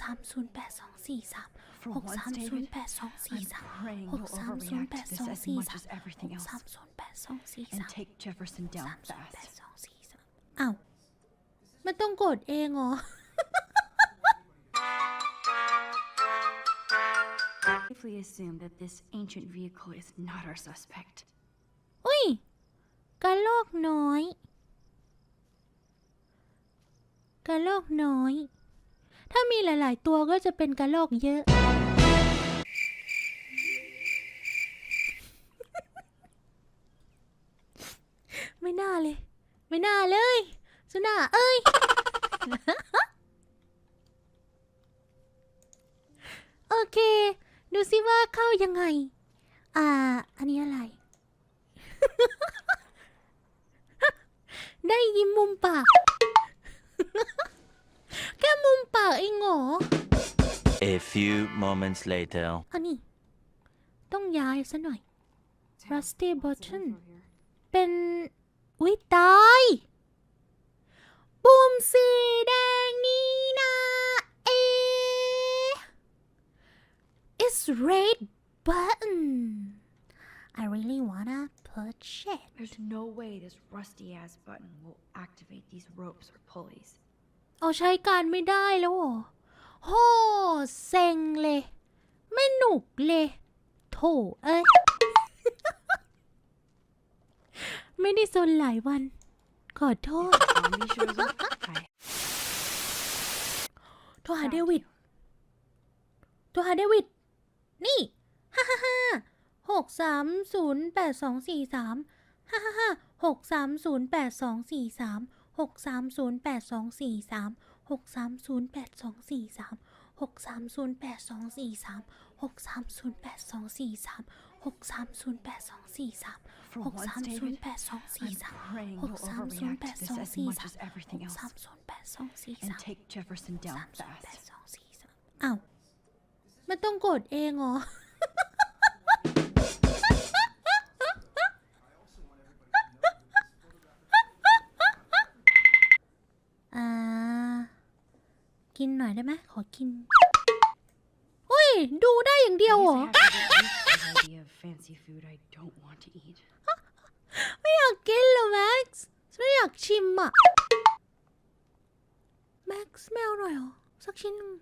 สามศูนย์แปดสองสี่สาม For หก once, สามศูน David, ย์แปดสองสี่ I'm สาม praying หก you'll สามศูนย์ overreact แปด to สอง this as สี่ much สาม as everything หก else สามศูนย์แปดสองสี่ and สาม take Jefferson down สามศูนย์แปด fast. สองสี่สามอ้าวมันต้องกดเองเหรอ Safely assume that this ancient vehicle is not our suspect. อุ้ยกระโลกน้อยกระโลกน้อยถ้า มีหลาย ๆ ตัวก็จะเป็นกระโลกเยอะ ไม่น่าเลย ไม่น่าเลยสุน่าเอ้ย โอเค ดูสิว่าเข้ายังไง อ่า อันนี้อะไร ได้ยิ้มมุมปาก A few moments later. อันนี้ ต้องย้ายซะหน่อย Rusty Button เป็นอุ้ยตาย ปุ่มสีแดงนี้นะเอ It's red button I really wanna push it There's no way this rusty ass button will activate these ropes or pulleys. เอาใช้การไม่ได้แล้วเหรอ โหเซ็งเลย ไม่หนุกเลย โถเอ้ย ไม่ได้ซนหลายวัน ขอโทษ โทรหาเดวิด โทรหาเดวิด นี่ ฮ่าฮ่าฮ่าหกสามศูนย์แปดสองสี่สามฮ่าฮ่าฮ่าหกสามศูนย์แปดสองสี่สามหกสามศูนย์แปดสองสี่สาม กสามศูนย์แปดสองสี่สามหกสามศูนย์แปดสองสี่สามหกสามศูนย์แปดสองสี่สามหกสามศูนย์แปดสองสี่สาม For หก once, สามศูนย์ David, แปดสองสี่ I'm สาม praying หก you'll สามศูนย์ overreact แปด to สอง this as สี่ much สาม as everything หก else สามศูนย์แปดสองสี่ and สาม take Jefferson down สามศูนย์แปด fast. สองสี่สามอ้าวมันต้องกดเองเหรอ กินหน่อยได้ไหมขอกินอุ้ย ดูได้อย่างเดียวเหรอ I guess I have to get used to the idea of fancy food I don't want to eat. ไม่อยากกินเหรอแม็กซ์ไม่อยากชิมอะ แม็กซ์ไม่เอาหน่อยเหรอ สักชิ้นหนึ่ง